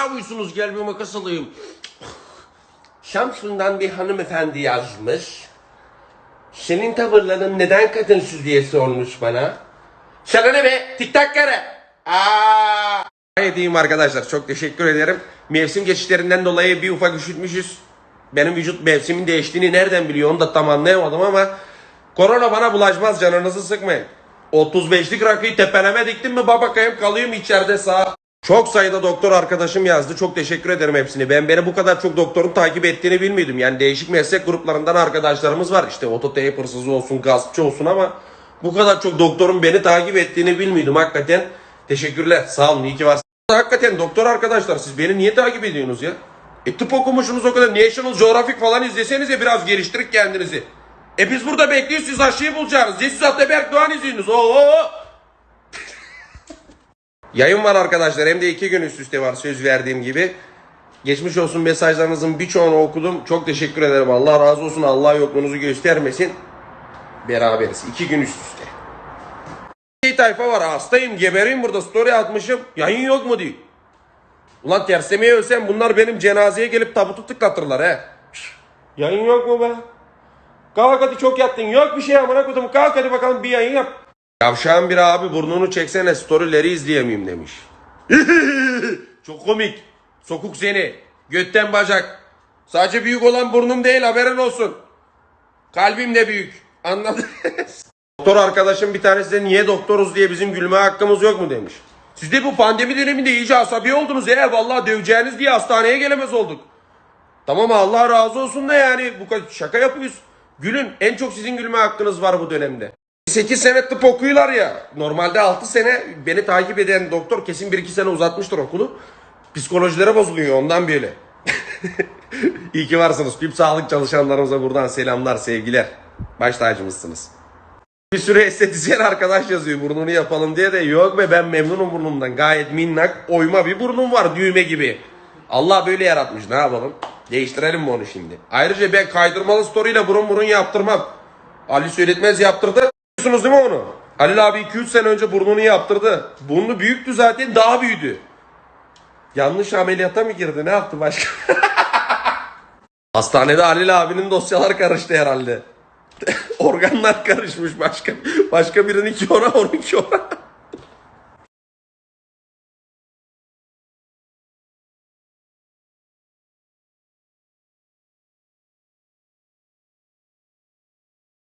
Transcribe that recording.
yapıyorsunuz? Gel bir makas alayım. Samsun'dan bir hanımefendi yazmış. Senin tavırların neden kadınsız diye sormuş bana. Sana ne be? Tik tak kare. Aa. İyiyim arkadaşlar. Çok teşekkür ederim. Mevsim geçişlerinden dolayı bir ufak üşütmüşüz. Benim vücut mevsimin değiştiğini nereden biliyor onu da tam anlayamadım ama korona bana bulaşmaz canınızı sıkmayın. 35'lik rakıyı tepeleme diktim mi baba kayıp kalayım içeride sağ. Çok sayıda doktor arkadaşım yazdı. Çok teşekkür ederim hepsini. Ben beni bu kadar çok doktorun takip ettiğini bilmiyordum. Yani değişik meslek gruplarından arkadaşlarımız var. İşte ototeyip hırsızı olsun, gaspçı olsun ama bu kadar çok doktorun beni takip ettiğini bilmiyordum. Hakikaten teşekkürler. Sağ olun. iyi ki varsınız. Hakikaten doktor arkadaşlar siz beni niye takip ediyorsunuz ya? E tıp okumuşsunuz o kadar. National Geographic falan izlesenize biraz geliştirin kendinizi. E biz burada bekliyoruz siz aşıyı bulacaksınız. Siz Ataberk Doğan izliyorsunuz. Oo. Yayın var arkadaşlar. Hem de iki gün üst üste var söz verdiğim gibi. Geçmiş olsun mesajlarınızın birçoğunu okudum. Çok teşekkür ederim. Allah razı olsun. Allah yokluğunuzu göstermesin. Beraberiz. İki gün üst üste. Bir tayfa var. Hastayım. Gebereyim burada. Story atmışım. Yayın yok mu diyor. Ulan tersemeye ölsem bunlar benim cenazeye gelip tabutu tıklatırlar he. Yayın yok mu be? Kalk hadi çok yattın. Yok bir şey amına kodum. Kalk hadi bakalım bir yayın yap. Yavşağın bir abi burnunu çeksene storyleri izleyemeyim demiş. Çok komik. Sokuk seni. Götten bacak. Sadece büyük olan burnum değil haberin olsun. Kalbim de büyük. Anladın? Doktor arkadaşım bir tanesi de niye doktoruz diye bizim gülme hakkımız yok mu demiş. Siz de bu pandemi döneminde iyice asabi oldunuz ya. Vallahi döveceğiniz diye hastaneye gelemez olduk. Tamam Allah razı olsun da yani bu kadar şaka yapıyoruz. Gülün en çok sizin gülme hakkınız var bu dönemde. 8 sene tıp okuyorlar ya. Normalde 6 sene beni takip eden doktor kesin 1-2 sene uzatmıştır okulu. Psikolojilere bozuluyor ondan böyle. İyi ki varsınız. Tüm sağlık çalışanlarımıza buradan selamlar, sevgiler. Baş tacımızsınız. Bir sürü estetisyen arkadaş yazıyor burnunu yapalım diye de yok be ben memnunum burnumdan. Gayet minnak oyma bir burnum var düğme gibi. Allah böyle yaratmış ne yapalım? Değiştirelim mi onu şimdi? Ayrıca ben kaydırmalı story ile burun burun yaptırmam. Ali Söyletmez yaptırdı. Biliyorsunuz değil mi onu? Halil abi 2-3 sene önce burnunu yaptırdı. Burnu büyüktü zaten daha büyüdü. Yanlış ameliyata mı girdi ne yaptı başka? Hastanede Halil abinin dosyalar karıştı herhalde. Organlar karışmış başka. Başka birininki ona onunki ona.